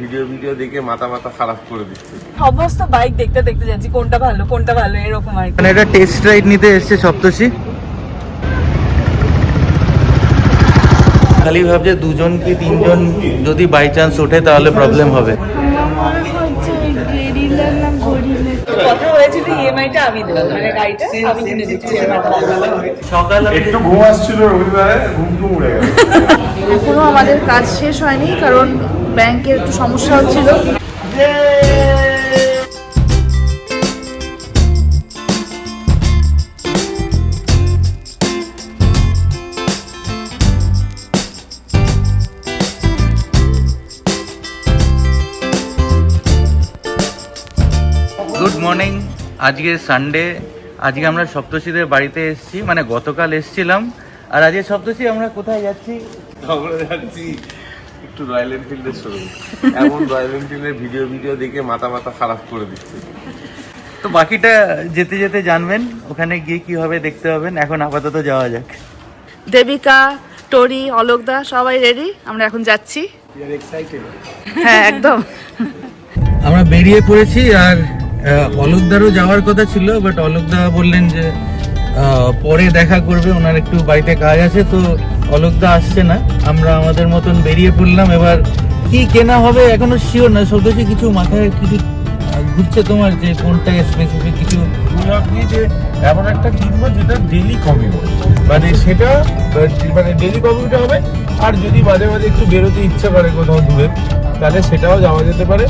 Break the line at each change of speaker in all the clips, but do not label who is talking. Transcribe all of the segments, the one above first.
Video video দেখে মাথা মাথা খারাপ করে দিচ্ছে।
সমস্ত বাইক দেখতে দেখতে যাচ্ছি কোনটা ভালো কোনটা ভালো এরকম আর
মানে এটা টেস্ট রাইড নিতে এসছে খালি ভাবছে দুজন কি তিনজন যদি বাই চান্স ওঠে তাহলে প্রবলেম হবে।
কথা হয়েছিল ইএমআইটা আমি দেবো মানে
একটু ঘুম আসছিল রবিবারে ঘুম টুম উড়ে গেল।
এখনও আমাদের কাজ শেষ হয়নি কারণ ব্যাংকের একটু সমস্যা হচ্ছিল।
গুড মর্নিং আজকে সানডে আজকে আমরা সপ্তর্ষিদের বাড়িতে এসেছি মানে গতকাল এসেছিলাম। আর আজকে সপ্তর্ষি আমরা কোথায় যাচ্ছি?
আমরা যাচ্ছি একটু রয়্যাল এনফিল্ডের শোরুম এমন রয়্যাল এনফিল্ডের ভিডিও ভিডিও দেখে মাথা মাথা খারাপ করে দিচ্ছে।
তো বাকিটা যেতে যেতে জানবেন ওখানে গিয়ে কি হবে দেখতে হবেন এখন আপাতত যাওয়া যাক।
দেবিকা টরি অলোকদা সবাই রেডি আমরা এখন যাচ্ছি। হ্যাঁ একদম।
আমরা বেরিয়ে পড়েছি আর অলোকদারও যাওয়ার কথা ছিল বাট অলোকদা বললেন যে পরে দেখা করবে, ওনার একটু বাড়িতে কাজ আছে, তো অলোকদা আসছে না। আমরা আমাদের মতন বেরিয়ে পড়লাম। এবার কি কেনা হবে এখনও শিওর না সবথেকে কিছু মাথায় কিছু ঘুরছে তোমার যে কোনটা স্পেসিফিক কিছু?
আপনি যে এমন একটা কিনবো যেটা ডেলি কমিউট মানে সেটা মানে ডেলি কমিউট হবে, আর যদি মাঝে মাঝে একটু বেরোতে ইচ্ছে করে কোথাও দূরে, তাহলে সেটাও যাওয়া যেতে পারে।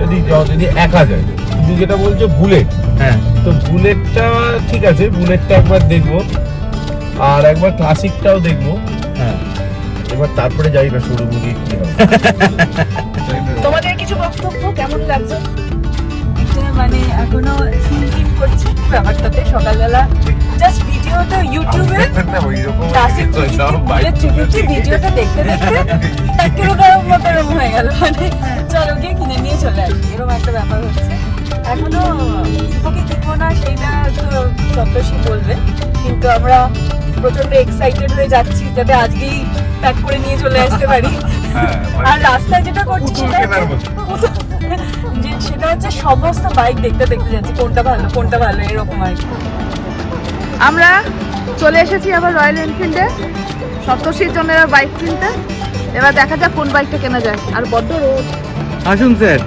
যদি যদি একা যায়, তুমি যেটা বলছো বুলেট
হ্যাঁ।
তো বুলেটটা ঠিক আছে বুলেটটা একবার দেখব। আর একবার ক্লাসিকটাও দেখব।
হ্যাঁ।
এবার তারপরে যাই না কি হবে।
তোমাদের কিছু বক্তব্য কেমন লাগছে?
মানে এখনও সিঙ্কিং করছি ব্যাপারটাতে সকালবেলা। জাস্ট ভিডিওটা ইউটিউবে ক্লাসিক ভিডিওটা দেখতে দেখতে একেবারে গরম গরম হয়ে গেল। মানে চলো গিয়ে কিনে নিয়ে চলে আসি এরকম একটা ব্যাপার হচ্ছে। এখনও কিনবো কি কিনবো না সেইটা তো সপ্তর্ষি বলবে। কিন্তু আমরা প্রচণ্ড এক্সাইটেড হয়ে যাচ্ছি যাতে আজকেই প্যাক করে নিয়ে চলে আসতে পারি।
হ্যাঁ, মানে
আর রাস্তায় যেটা করছি সেটা হচ্ছে- যে সেটা হচ্ছে সমস্ত বাইক দেখতে দেখতে যাচ্ছি কোনটা ভালো কোনটা ভালো এরকম আর কি।
আমরা চলে এসেছি আবার রয়্যাল এনফিল্ডে সপ্তর্ষির জন্য এবার বাইক কিনতে। এবার দেখা যাক কোন বাইকটা কেনা যায় আর বড্ড রোদ।
আসুন স্যার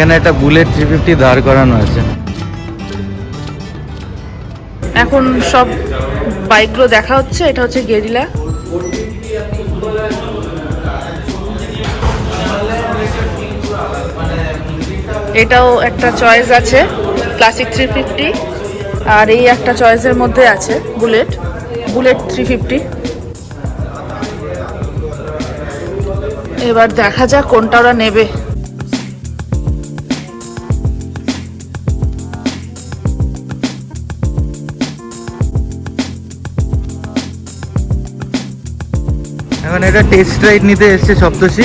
এখানে একটা বুলেট থ্রি ফিফটি দাঁড় করানো আছে।
এখন সব বাইকগুলো দেখা হচ্ছে, এটা হচ্ছে গেরিলা। এটাও একটা চয়েস আছে ক্লাসিক থ্রি ফিফটি আর এই একটা চয়েসের মধ্যে আছে বুলেট বুলেট থ্রি ফিফটি এবার দেখা যাক কোনটা ওরা নেবে।
এখন এটা টেস্ট রাইড নিতে এসছে সপ্তর্ষি।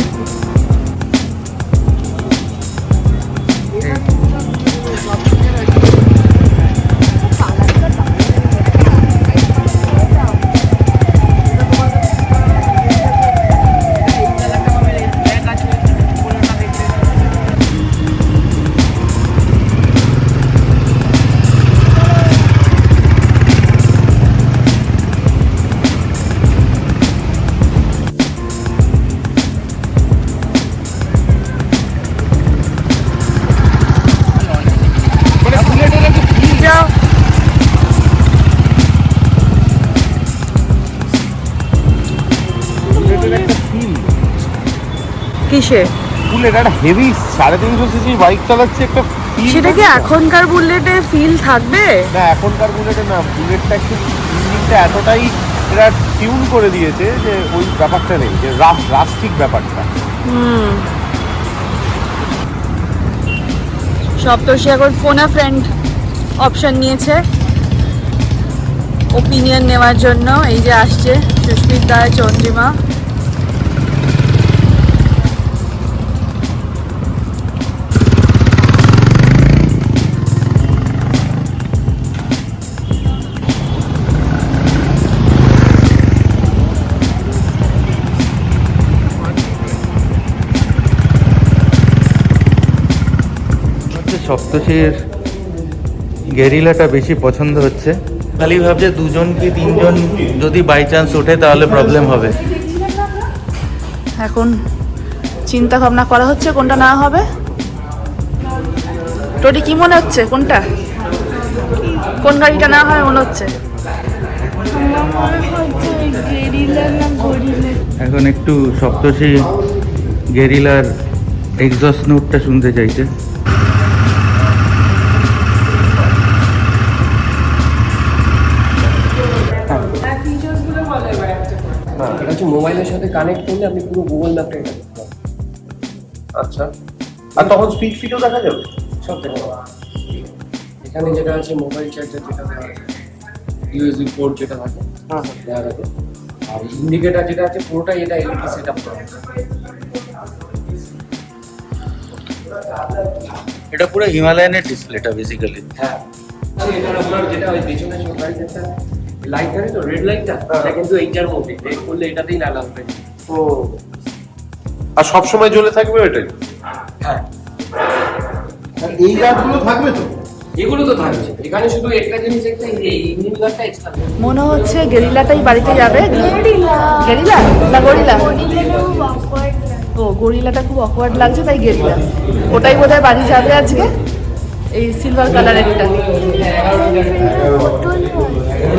কিসে
বুলেট একটা হেভি সাড়ে তিনশো সিসি বাইক চালাচ্ছে একটা
সেটা কি এখনকার বুলেটে ফিল থাকবে?
না এখনকার বুলেটে না বুলেটটা একটু ইঞ্জিনটা এতটাই এরা টিউন করে দিয়েছে যে ওই ব্যাপারটা নেই যে রাফ রাস্টিক ব্যাপারটা।
হুম। সপ্তর্ষি এখন ফোনা ফ্রেন্ড অপশন নিয়েছে। ওপিনিয়ন নেওয়ার জন্য এই যে আসছে সুস্মিতা চন্দ্রিমা।
সপ্তশীর গেরিলাটা বেশি পছন্দ হচ্ছে। খালি ভাবছে দুজন কি তিনজন যদি বাই চান্স ওঠে তাহলে প্রবলেম হবে।
এখন চিন্তা ভাবনা করা হচ্ছে কোনটা না হবে। তোরই কি মনে হচ্ছে কোনটা? কোন গাড়িটা না হয় মনে হচ্ছে?
এখন একটু সপ্তশী গেরিলার এক্সস্ট নোটটা শুনতে চাইছে।
মোবাইলের সাথে কানেক্ট করলে আপনি পুরো গুগল ম্যাপটা এটা দেখতে পাবেন।
আচ্ছা আর তখন স্পিড ফিটও দেখা যাবে
সব দেখতে পাবেন। এখানে যেটা আছে মোবাইল চার্জার যেটা দেওয়া আছে ইউএসবি পোর্ট যেটা থাকে হ্যাঁ দেওয়া থাকে আর ইন্ডিকেটার যেটা আছে পুরোটাই এটা এলইডি সেট আপ করা আছে।
এটা পুরো হিমালয়ানের ডিসপ্লেটা বেসিক্যালি
হ্যাঁ এটা আপনার যেটা ওই পেছনে যে গাড়িতে একটা লাইট থাকে তো রেড লাইটটা এটা কিন্তু এইটার মধ্যে রেড করলে এটাতেই লাল হবে।
ও। আর সব সময় জ্বলে থাকবে ওইটাই।
হ্যাঁ।
এই গাছগুলো থাকবে তো?
এগুলো তো থাকছে। এখানে শুধু একটা জিনিস একটা এই এক্সট্রা
মনে হচ্ছে গেরিলাটাই বাড়িতে যাবে। গেরিলা না গরিলা? ও গরিলাটা খুব অকওয়ার্ড লাগছে তাই গেরিলা। ওটাই বোধহয় বাড়ি যাবে আজকে এই সিলভার কালারেরটা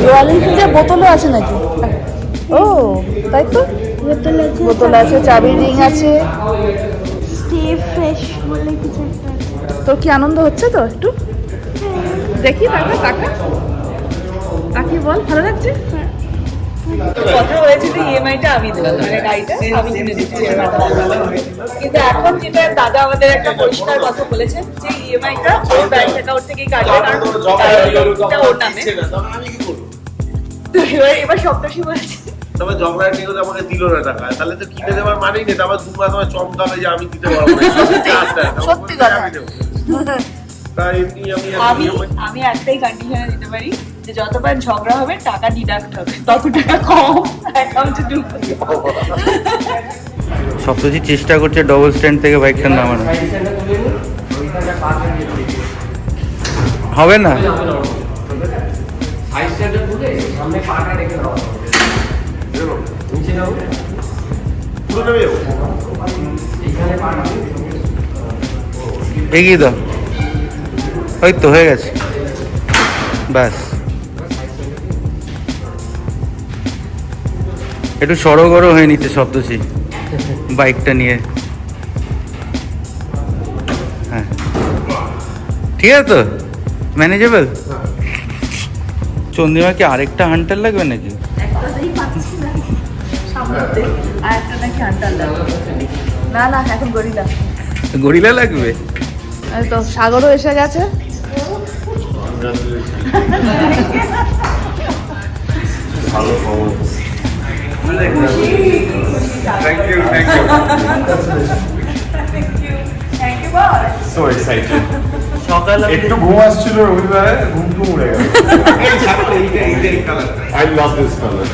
রয়্যাল এনফিল্ডের বোতলও আছে নাকি? ও তাই তো। বোতল আছে চাবির রিং আছে। তোর কি আনন্দ হচ্ছে তো একটু? দেখি টাকা টাকা তাকি বল ভালো লাগছে?
কথা হয়েছিল ইএমআইটা আমি দেবো মানে গাড়িটা আমি কিনে দিচ্ছি। কিন্তু এখন যেটা দাদা আমাদের একটা পরিষ্কার কথা বলেছেন যে ইএমআইটা ওর ব্যাংক অ্যাকাউন্ট থেকেই কাটবে কারণ ওর নামে। তো এবার এবার সপ্তাশী বলেছে
তবে ঝগড়া নিয়ে হলে আমাকে দিল না টাকা। তাহলে তো কিনে দেওয়ার মানেই নেই। আবার দু মাস আমার চমকাবে যে আমি দিতে পারব না।
সত্যি কথা।
আমি তাই আমি
আমি আমি একটাই কন্ডিশনে দিতে পারি যে যতবার ঝগড়া হবে টাকা ডিডাক্ট হবে। তত টাকা কম অ্যাকাউন্টে ঢুকবে।
সপ্তশী চেষ্টা করছে ডবল স্ট্যান্ড থেকে বাইকটা নামানো হবে না?
সামনে পাটা রেখে দাও। নিচে নাও
পুরো যাব
এইখানে পাটা
এগিয়ে দাও। ওই তো, হয়ে গেছে। ব্যাস। একটু সড়গড় হয়ে নিতে সপ্তশী বাইকটা নিয়ে। হ্যাঁ। ঠিক আছে তো? ম্যানেজেবল চন্দ্রিমা কি আরেকটা হান্টার লাগবে নাকি?
না। লাগবে। না না এখন গরিলা।
গরিলা লাগবে?
তো সাগরও এসে গেছে।
Thank you thank you so excited
সকাল
একটু ঘুম আসছিল রবিবারে ঘুম টুম উড়ে গেল। এই এই I love this colour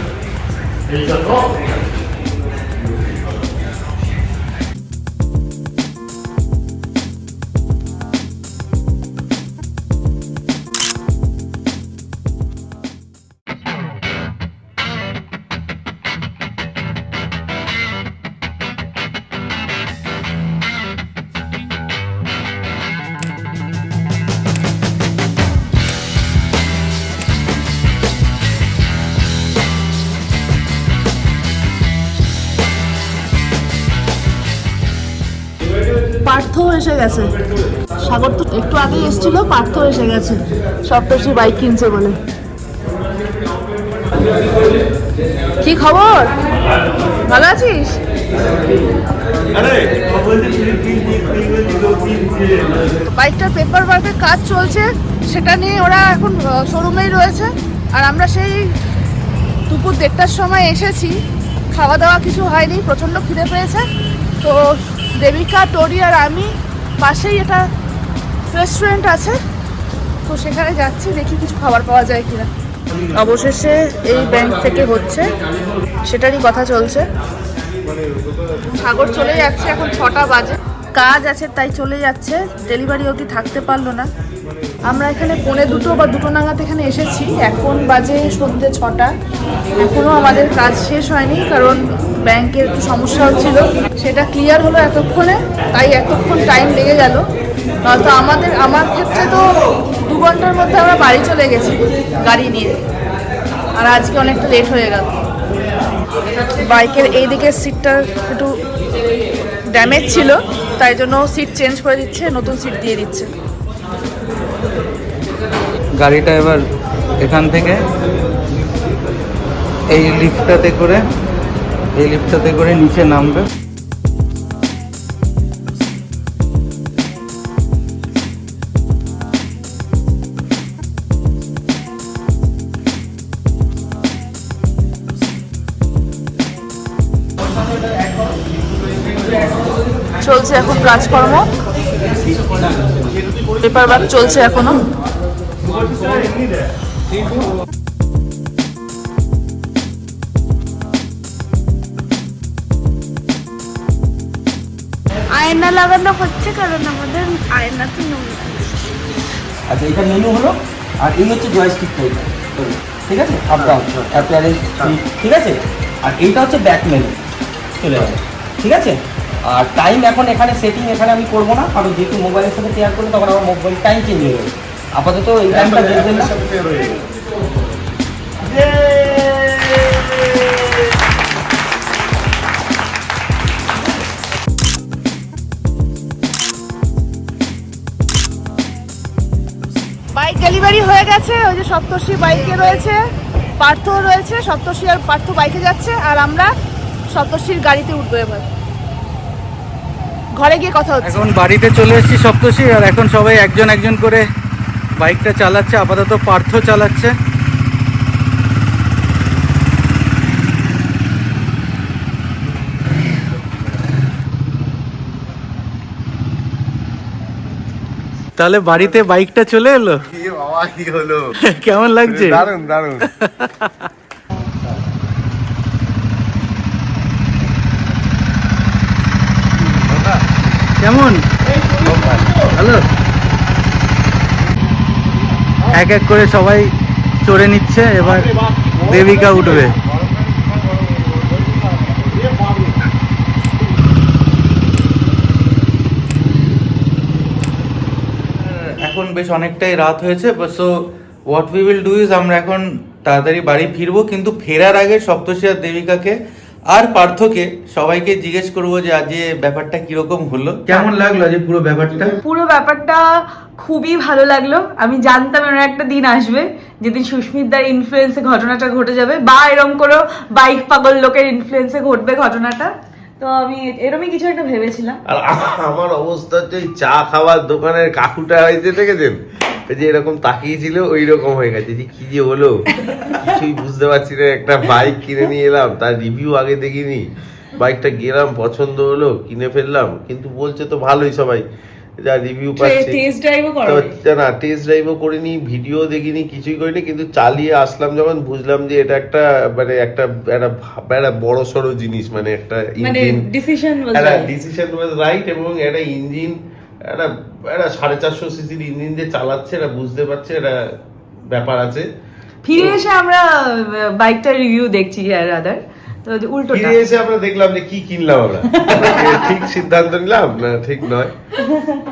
Partha এসে গেছে সাগর তো একটু আগেই এসেছিল পার্থ এসে গেছে সপ্তর্ষি বাইক কিনছে বলে কি খবর ভালো আছিস বাইকটার পেপার ওয়ার্কের কাজ চলছে সেটা নিয়ে ওরা এখন শোরুমেই রয়েছে আর আমরা সেই দুপুর দেড়টার সময় এসেছি খাওয়া দাওয়া কিছু হয়নি প্রচণ্ড খিদে পেয়েছে তো দেবিকা টোরি আর আমি পাশেই এটা রেস্টুরেন্ট আছে। তো সেখানে যাচ্ছি, দেখি কিছু খাবার পাওয়া যায় কিনা। অবশেষে এই ব্যাংক থেকে হচ্ছে, সেটারই কথা চলছে। সাগর চলে যাচ্ছে, এখন ছটা বাজে। কাজ আছে, তাই চলে যাচ্ছে। ডেলিভারি অবধি থাকতে পারল না। আমরা এখানে পৌনে দুটো বা দুটো নাগাদ এখানে এসেছি। এখন বাজে সন্ধ্যে ছটা। এখনও আমাদের কাজ শেষ হয়নি, কারণ ব্যাংকের একটু সমস্যা হচ্ছিল। সেটা ক্লিয়ার হলো এতক্ষণে, তাই এতক্ষণ টাইম লেগে গেল। তো আমাদের, আমার ক্ষেত্রে তো দু ঘণ্টার মধ্যে আমরা বাড়ি চলে গেছি গাড়ি নিয়ে। আর আজকে অনেকটা লেট হয়ে গেল। বাইকের এই দিকের সিটটা একটু ড্যামেজ ছিল, তাই জন্য সিট চেঞ্জ করে দিচ্ছে, নতুন সিট দিয়ে দিচ্ছে।
গাড়িটা এবার এখান থেকে এই লিফটটাতে করে, এই লিফটটাতে করে নিচে নামবে।
চলছে এখন কাজকর্ম। পেপার ওয়ার্ক চলছে এখনও।
আয়না লাগানো হচ্ছে কারণ আমাদের আয়না তো নোংরা
আচ্ছা এটা মেনু হলো, আর এই হচ্ছে জয়স্টিক টাইপ ঠিক আছে? আপ ডাউন অ্যাপিয়ারেন্স ঠিক আছে? আর এইটা হচ্ছে ব্যাক মেনু চলে যাবে। ঠিক আছে? আর টাইম এখন এখানে সেটিং এখানে আমি করব না, কারণ যেহেতু মোবাইলের সাথে শেয়ার করলে তখন আমার মোবাইল টাইম চেঞ্জ হয়ে যাবে। আপাতত এই টাইমটা দেখবেন না
বাইক ডেলিভারি হয়ে গেছে ওই যে সপ্তর্ষি বাইকে রয়েছে পার্থ রয়েছে সপ্তর্ষি আর পার্থ বাইকে যাচ্ছে আর আমরা সপ্তর্ষির গাড়িতে উঠবো এবার। ঘরে গিয়ে কথা হচ্ছে।
এখন বাড়িতে চলে এসেছি সপ্তষী আর এখন সবাই একজন একজন করে বাইকটা চালাচ্ছে আপাতত পার্থ চালাচ্ছে। তাহলে বাড়িতে বাইকটা চলে এলো?
বাবা কি হলো?
কেমন লাগছে?
দারুণ দারুণ
কেমন? হ্যালো এক এক করে সবাই চড়ে নিচ্ছে, এবার দেবিকা উঠবে। এখন বেশ অনেকটাই রাত হয়েছে so what we will do is আমরা এখন তাড়াতাড়ি বাড়ি ফিরবো, কিন্তু ফেরার আগে সপ্তর্ষি আর দেবিকাকে আর পার্থকে সবাইকে জিজ্ঞেস করব যে আজ ব্যাপারটা কীরকম হলো? কেমন লাগল আজ পুরো ব্যাপারটা?
পুরো ব্যাপারটা খুবই ভালো লাগল। আমি জানতাম এরকম একটা দিন আসবে যেদিন সুস্মিতার ইনফ্লুয়েন্সে ঘটনাটা ঘটে যাবে বা এরকম কোনো বাইক পাগল লোকের ইনফ্লুয়েন্সে ঘটবে ঘটনাটা। তো আমি এরমই কিছু একটা ভেবেছিলাম।
আর আমার অবস্থা হচ্ছে চা খাওয়ার দোকানের কাকুটা হয়েছে দেখেছেন? যে এরকম তাকিয়েছিল ওই রকম হয়ে গেছে। যে কি যে হলো? কিছুই বুঝতে পারছি না। একটা বাইক কিনে নিয়ে এলাম তার রিভিউ আগে দেখিনি। বাইকটা গেলাম পছন্দ হলো কিনে ফেললাম। কিন্তু বলছে তো ভালোই সবাই। যা রিভিউ পাচ্ছি। না টেস্ট ড্রাইভও করিনি ভিডিও দেখিনি কিছুই করিনি। কিন্তু চালিয়ে আসলাম যখন বুঝলাম যে এটা একটা মানে একটা একটা বড় সড়ো জিনিস। মানে একটা engine
decision
decision was right এবং একটা ইঞ্জিন একটা একটা সাড়ে চারশো সিসির ইঞ্জিন যে চালাচ্ছে এটা বুঝতে পারছে এটা ব্যাপার আছে।
ফিরে এসে আমরা বাইকটার রিভিউ দেখছি আর আদার তো যে উল্টোটা।
ফিরে এসে আমরা দেখলাম যে কি কিনলাম আমরা। ঠিক সিদ্ধান্ত নিলাম? না ঠিক নয়।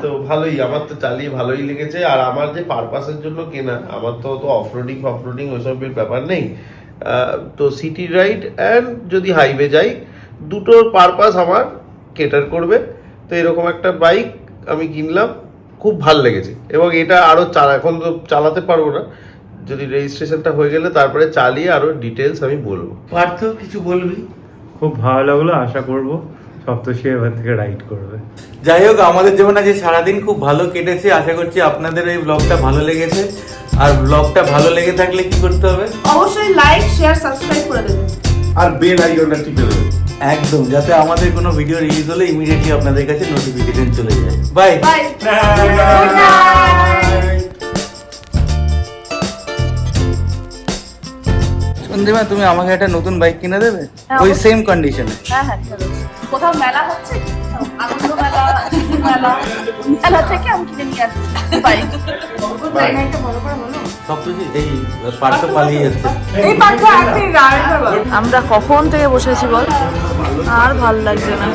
তো ভালোই আমার তো চালিয়ে ভালোই লেগেছে। আর আমার যে পারপাসের জন্য কেনা আমার তো তো অফরোডিং অফরোডিং ওইসবের ব্যাপার নেই। তো সিটি রাইড অ্যান্ড যদি হাইওয়ে যাই দুটোর পারপাস আমার কেটার করবে। তো এরকম একটা বাইক আমি কিনলাম খুব ভালো লেগেছে। এবং এটা আরও চালা এখন তো চালাতে পারব না। যদি রেজিস্ট্রেশনটা হয়ে গেলে তারপরে চালিয়ে আরও ডিটেলস আমি বলব।
পার্থ কিছু বলবি?
খুব ভালো লাগল আশা করব সপ্তর্ষি এবার থেকে রাইড করবে।
যাই হোক আমাদের যেমন আজ সারাদিন খুব ভালো কেটেছে। আশা করছি আপনাদের এই ব্লগটা ভালো লেগেছে। আর ব্লগটা ভালো লেগে থাকলে কি করতে হবে?
অবশ্যই লাইক শেয়ার সাবস্ক্রাইব করে দেবেন।
আর বেল আইকনটা টিপে দেবেন।
একদম যাতে আমাদের কোনো ভিডিও রিলিজ হলে ইমিডিয়েটলি আপনাদের কাছে নোটিফিকেশন চলে যায়। বাই সন্দীপা তুমি আমাকে একটা নতুন বাইক কিনে দেবে?
হ্যাঁ,
ওই সেম কন্ডিশনে
হ্যাঁ হ্যাঁ চলো। কোথাও মেলা হচ্ছে? আনন্দ মেলা। মেলা মেলা থেকে আমি কিনে নিয়ে আসি বাইক একটা ভালো করে বলো আমরা কখন থেকে বসেছি বল? আর ভালো লাগছে না।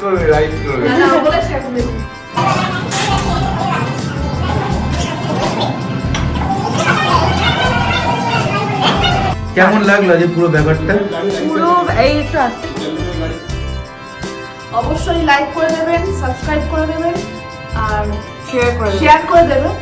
করবে করবে।
কেমন লাগল যে পুরো ব্যাপারটা?
পুরো এই একটু আসতে।
অবশ্যই লাইক করে দেবেন সাবস্ক্রাইব করে দেবেন আর
শেয়ার করে
শেয়ার করে দেবেন।